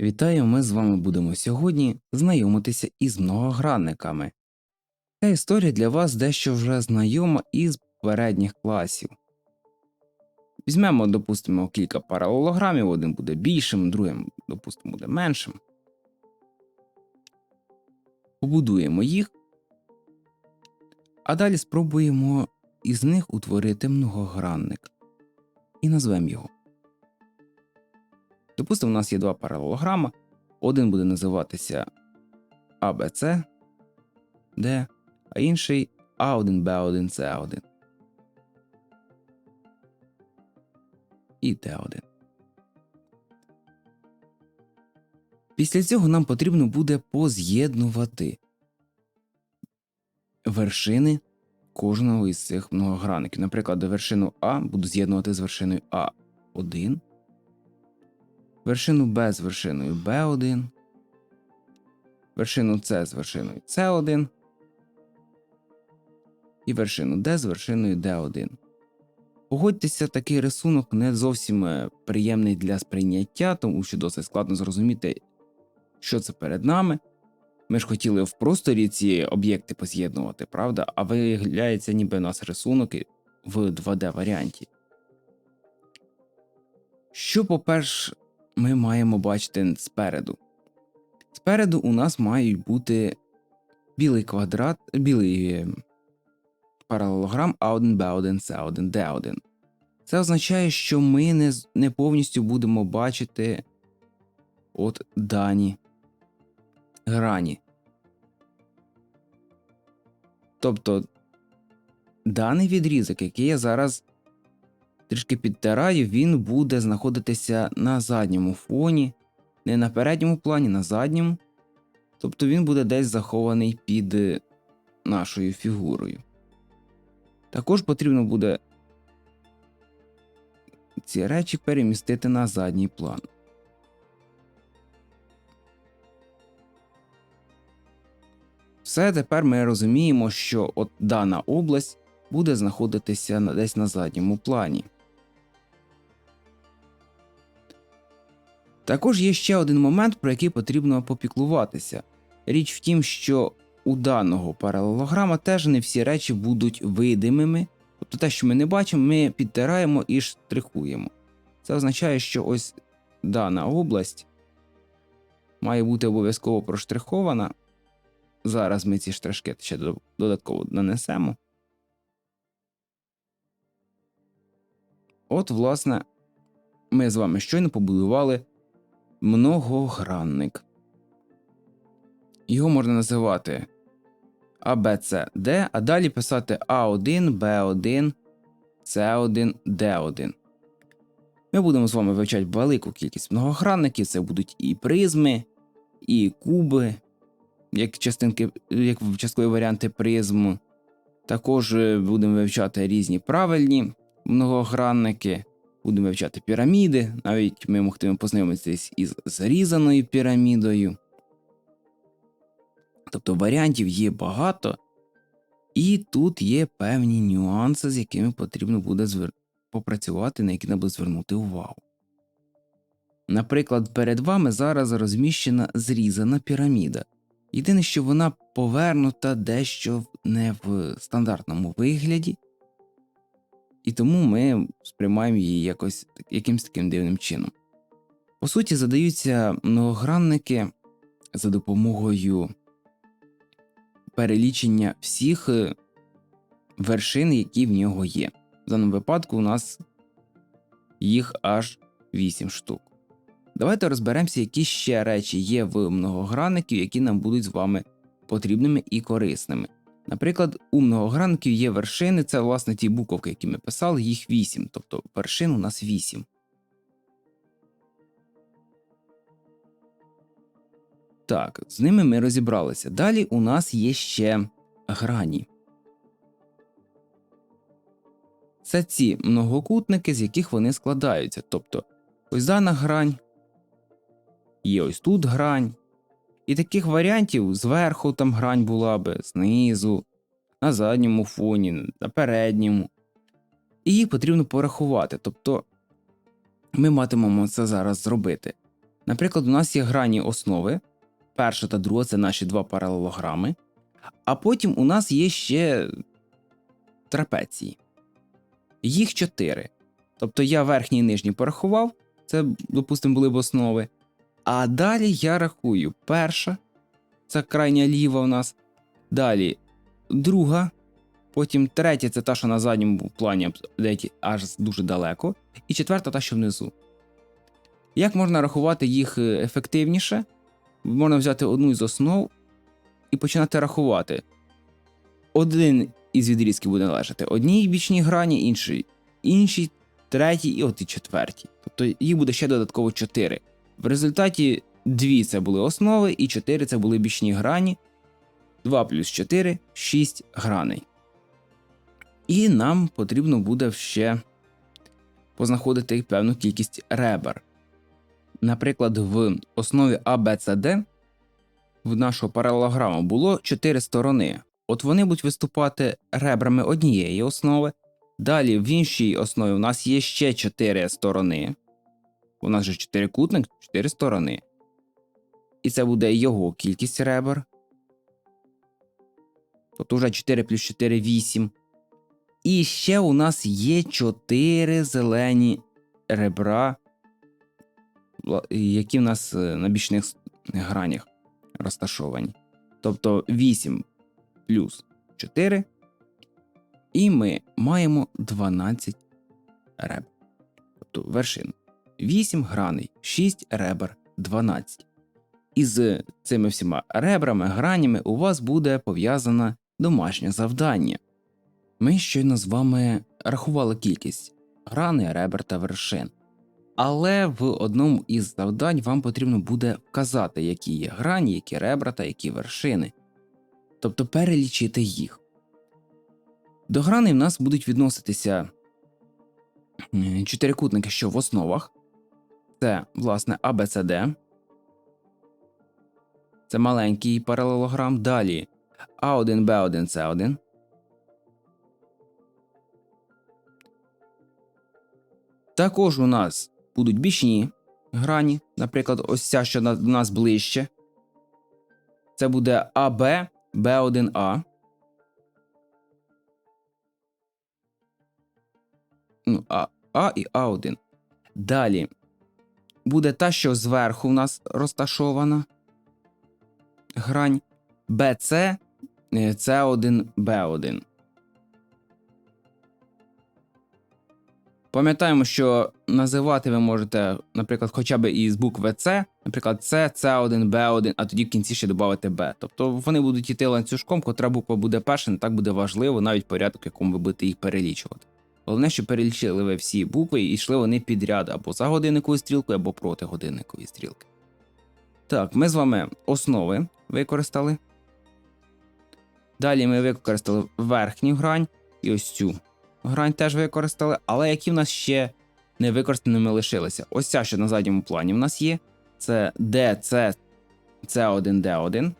Вітаю, ми з вами будемо сьогодні знайомитися із многогранниками. Ця історія для вас дещо вже знайома із попередніх класів. Візьмемо, допустимо, кілька паралелограмів, один буде більшим, другим, допустимо, буде меншим. Побудуємо їх, а далі спробуємо із них утворити многогранник і назвемо його. Допустимо, у нас є два паралелограма. Один буде називатися ABC, D, а інший A1, B1, C1. І T1. Після цього нам потрібно буде поз'єднувати вершини кожного із цих многогранників. Наприклад, вершину А буду з'єднувати з вершиною А1 вершину Б з вершиною B1, вершину С з вершиною С1 і вершину D з вершиною D1. Погодьтеся, такий рисунок не зовсім е, приємний для сприйняття, тому що досить складно зрозуміти, що це перед нами. Ми ж хотіли в просторі ці об'єкти поз'єднувати, правда? А виявляється, ніби у нас рисунок в 2D варіанті. Що, по-перше, ми маємо бачити спереду. Спереду у нас мають бути білий квадрат, білий е, паралелограм А1, Б1, С1, Д1. Це означає, що ми не, не повністю будемо бачити от дані грані. Тобто даний відрізок, який я зараз трішки підтираю, він буде знаходитися на задньому фоні, не на передньому плані, на задньому. Тобто він буде десь захований під е, нашою фігурою. Також потрібно буде ці речі перемістити на задній план. Все тепер ми розуміємо, що от дана область буде знаходитися десь на задньому плані. Також є ще один момент, про який потрібно попіклуватися. Річ в тім, що у даного паралелограма теж не всі речі будуть видимими, тобто те, що ми не бачимо, ми підтираємо і штрихуємо. Це означає, що ось дана область має бути обов'язково проштрихована. Зараз ми ці штришки ще додатково нанесемо. От, власне, ми з вами щойно побудували многогранник. Його можна називати ABCD, а далі писати A1, B1, C1, D1. Ми будемо з вами вивчати велику кількість многогранників. Це будуть і призми, і куби, як частинки, як часткові варіанти призму. Також е, будемо вивчати різні правильні многогранники, будемо вивчати піраміди, навіть ми могтимо познайомитися із зарізаною пірамідою. Тобто варіантів є багато, і тут є певні нюанси, з якими потрібно буде звер... попрацювати, на які треба звернути увагу. Наприклад, перед вами зараз розміщена зрізана піраміда. Єдине, що вона повернута дещо не в стандартному вигляді, і тому ми сприймаємо її якось якимось таким дивним чином. По суті, задаються многогранники за допомогою перелічення всіх е, вершин, які в нього є. В даному випадку у нас їх аж 8 штук. Давайте розберемося, які ще речі є в многогранників, які нам будуть з вами потрібними і корисними. Наприклад, у многогранників є вершини, це власне ті буковки, які ми писали, їх 8, тобто вершин у нас 8. Так, з ними ми розібралися. Далі у нас є ще грані. Це ці многокутники, з яких вони складаються. Тобто, ось дана грань, є ось тут грань, і таких варіантів зверху там грань була би, знизу, на задньому фоні, на передньому. І їх потрібно порахувати. Тобто ми матимемо це зараз зробити. Наприклад, у нас є грані основи. Перша та друга це наші два паралелограми. А потім у нас є ще трапеції. Їх чотири. Тобто я верхній і нижній порахував, це, допустимо, були б основи. А далі я рахую перша, це крайня ліва у нас. Далі друга, потім третя це та, що на задньому плані деякі аж дуже далеко. І четверта та, що внизу. Як можна рахувати їх е, ефективніше? Можна взяти одну із основ і починати рахувати. Один із відрізків буде належати одній бічній грані, іншій, іншій, третій і от і четвертій. Тобто їх буде ще додатково 4. В результаті дві це були основи, і 4 це були бічні грані. 2 плюс 4 6 граней. І нам потрібно буде ще познаходити певну кількість ребер. Наприклад, в основі ABCD в нашого паралелограму було 4 сторони. От вони будуть виступати ребрами однієї основи. Далі в іншій основі у нас є ще 4 сторони. У нас же 4 кутник, 4 сторони. І це буде його кількість ребер. Тобто вже 4 плюс 4 8. І ще у нас є 4 зелені ребра, які в нас е, на бічних гранях розташовані. Тобто 8 плюс 4. І ми маємо 12 ребер. Тобто вершин. 8 граней, 6 ребер, 12. Із цими всіма ребрами, гранями у вас буде пов'язане домашнє завдання. Ми щойно з вами рахували кількість грани, ребер та вершин. Але в одному із завдань вам потрібно буде вказати, які є грані, які ребра та які вершини. Тобто перелічити їх. До грани в нас будуть відноситися чотирикутники, що в основах. Це, власне, ABCD. Це маленький паралелограм. Далі А1, Б1, С1. Також у нас будуть бічні грані. Наприклад, ось ця, що до нас ближче. Це буде АБ, Б1А. Ну, А, А і А1. Далі буде та, що зверху у нас розташована грань БЦ, С1, Б1. Пам'ятаємо, що називати ви можете, наприклад, хоча б із букви С, наприклад, С, С1, Б1, а тоді в кінці ще додати Б. Тобто вони будуть йти ланцюжком, котра буква буде перша, не так буде важливо, навіть порядок, в якому ви будете їх перелічувати. Головне, щоб перелічили ви всі букви і йшли вони підряд або за годинниковою стрілкою, або проти годинникової стрілки. Так, ми з вами основи використали. Далі ми використали верхню грань і ось цю грань теж використали, але які в нас ще не використаними лишилися? Ось ця, що на задньому плані в нас є. Це DC C1, D1.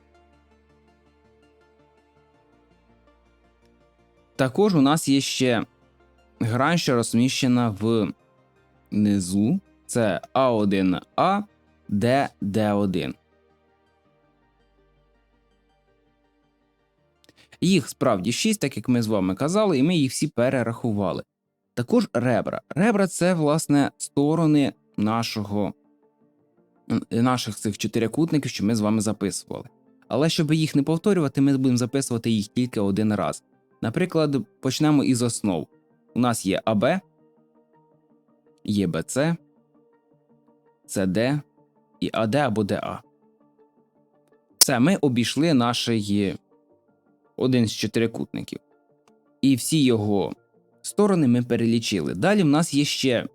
Також у нас є ще грань, що розміщена в низу. Це А1А, Д, Д1. Їх справді 6, так як ми з вами казали, і ми їх всі перерахували. Також ребра. Ребра це, власне, сторони нашого, наших цих чотирикутників, що ми з вами записували. Але щоб їх не повторювати, ми будемо записувати їх тільки один раз. Наприклад, почнемо із основ. У нас є АБ, є БЦ, СД і АД або ДА. Все, ми обійшли наш один з чотирикутників. І всі його сторони ми перелічили. Далі в нас є ще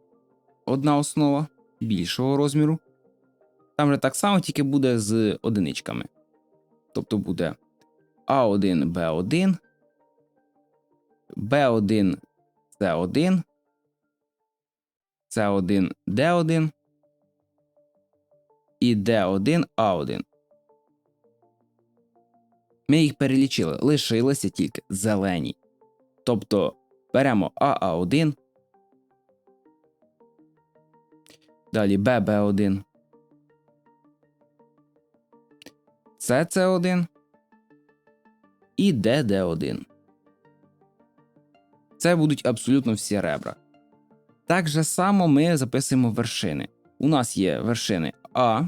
одна основа більшого розміру. Там же так само тільки буде з одиничками. Тобто буде А1, Б1, Б1, С1, С1, Д1 і Д1, А1. Ми їх перелічили, лишилися тільки зелені. Тобто беремо АА1, далі ББ1, СС1 і ДД1. Це будуть абсолютно всі ребра. Так же само ми записуємо вершини. У нас є вершини А,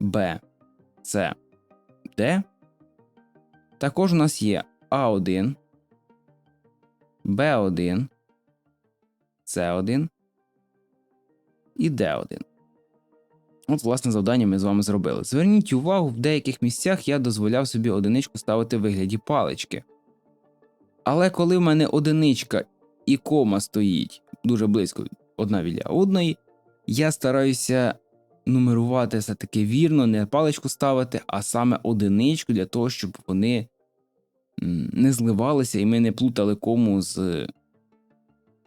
Б, С, Д. Також у нас є А1, Б1, С1 і Д1. От, власне, завдання ми з вами зробили. Зверніть увагу, в деяких місцях я дозволяв собі одиничку ставити в вигляді палички. Але коли в мене одиничка і кома стоїть дуже близько одна біля одної, я стараюся нумерувати все таки вірно, не паличку ставити, а саме одиничку для того, щоб вони не зливалися і ми не плутали кому з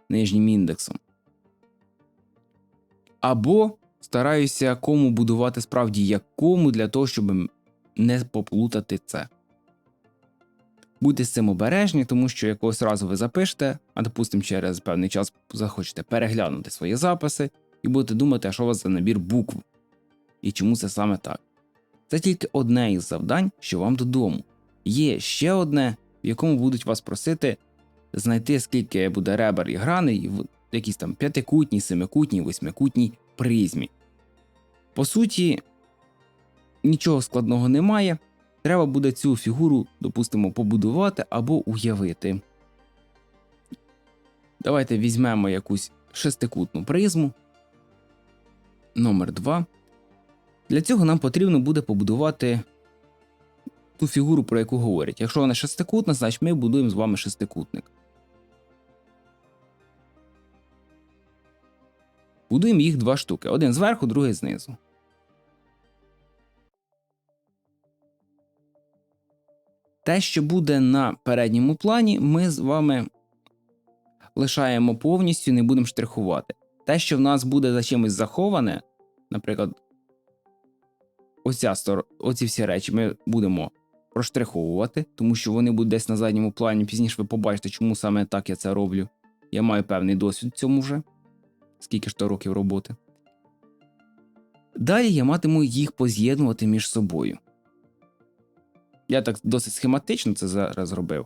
нижнім індексом. Або стараюся кому будувати справді як кому для того, щоб не поплутати це. Будьте з цим обережні, тому що якогось разу ви запишете, а допустимо, через певний час захочете переглянути свої записи і будете думати, що у вас за набір букв і чому це саме так. Це тільки одне із завдань, що вам додому. Є ще одне, в якому будуть вас просити знайти, скільки буде ребер і граней в якійсь там п'ятикутній, семикутній, восьмикутній призмі. По суті, нічого складного немає. Треба буде цю фігуру, допустимо, побудувати або уявити. Давайте візьмемо якусь шестикутну призму. Номер 2. Для цього нам потрібно буде побудувати ту фігуру, про яку говорять. Якщо вона шестикутна, значить ми будуємо з вами шестикутник. Будуємо їх два штуки: один зверху, другий знизу. Те, що буде на передньому плані, ми з вами лишаємо повністю, не будемо штрихувати. Те, що в нас буде за чимось заховане, наприклад, оця стор... оці всі речі ми будемо проштриховувати, тому що вони будуть десь на задньому плані. Пізніше ви побачите, чому саме так я це роблю. Я маю певний досвід в цьому вже, скільки ж то років роботи. Далі я матиму їх поз'єднувати між собою. Я так досить схематично це зараз зробив.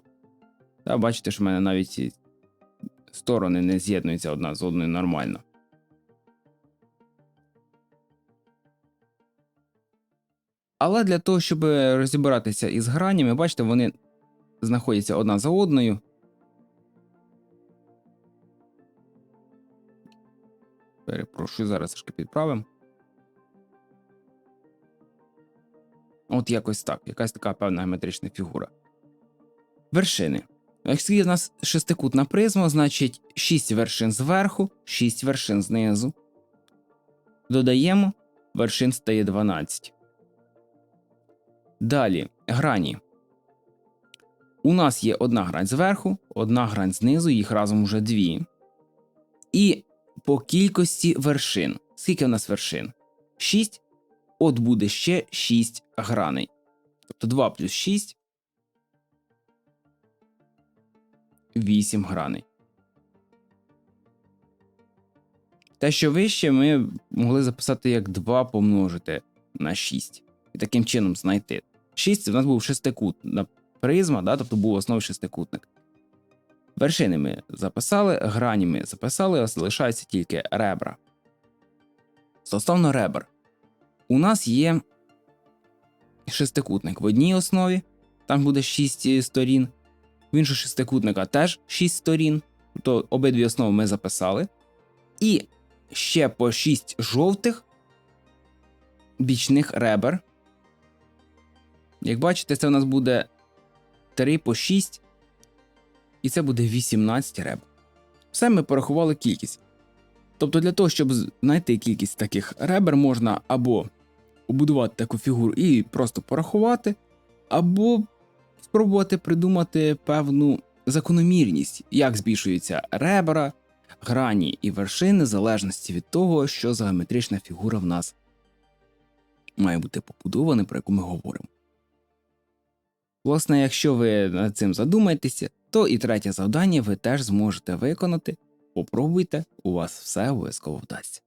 Та бачите, що в мене навіть ці сторони не з'єднуються одна з одною нормально. Але для того, щоб розібратися із гранями, бачите, вони знаходяться одна за одною. Перепрошую, зараз трошки підправимо. От якось так, якась така певна геометрична фігура. Вершини. Якщо у нас шестикутна призма, значить 6 вершин зверху, 6 вершин знизу. Додаємо, вершин стає 12. Далі грані. У нас є одна грань зверху, одна грань знизу, їх разом уже дві. І по кількості вершин. Скільки в нас вершин? 6. От буде ще 6 граней. Тобто 2 плюс 6. 8 граней. Те, що вище, ми могли записати як 2 помножити на 6. І таким чином знайти. 6 це в нас був шестикутна призма, да, тобто був основний шестикутник. Вершини ми записали, грані ми записали, залишаються тільки ребра. Стосовно ребер, у нас є шестикутник в одній основі, там буде 6 сторін, в іншого шестикутника теж 6 сторін, тобто обидві основи ми записали. І ще по 6 жовтих бічних ребер. Як бачите, це у нас буде 3 по 6, і це буде 18 ребер. Все ми порахували кількість. Тобто, для того, щоб знайти кількість таких ребер, можна або побудувати таку фігуру і просто порахувати, або спробувати придумати певну закономірність, як збільшуються ребра, грані і вершини, в залежності від того, що за геометрична фігура в нас має бути побудована, про яку ми говоримо. Власне, якщо ви над цим задумаєтеся, то і третє завдання ви теж зможете виконати. Попробуйте, у вас все обов'язково вдасться.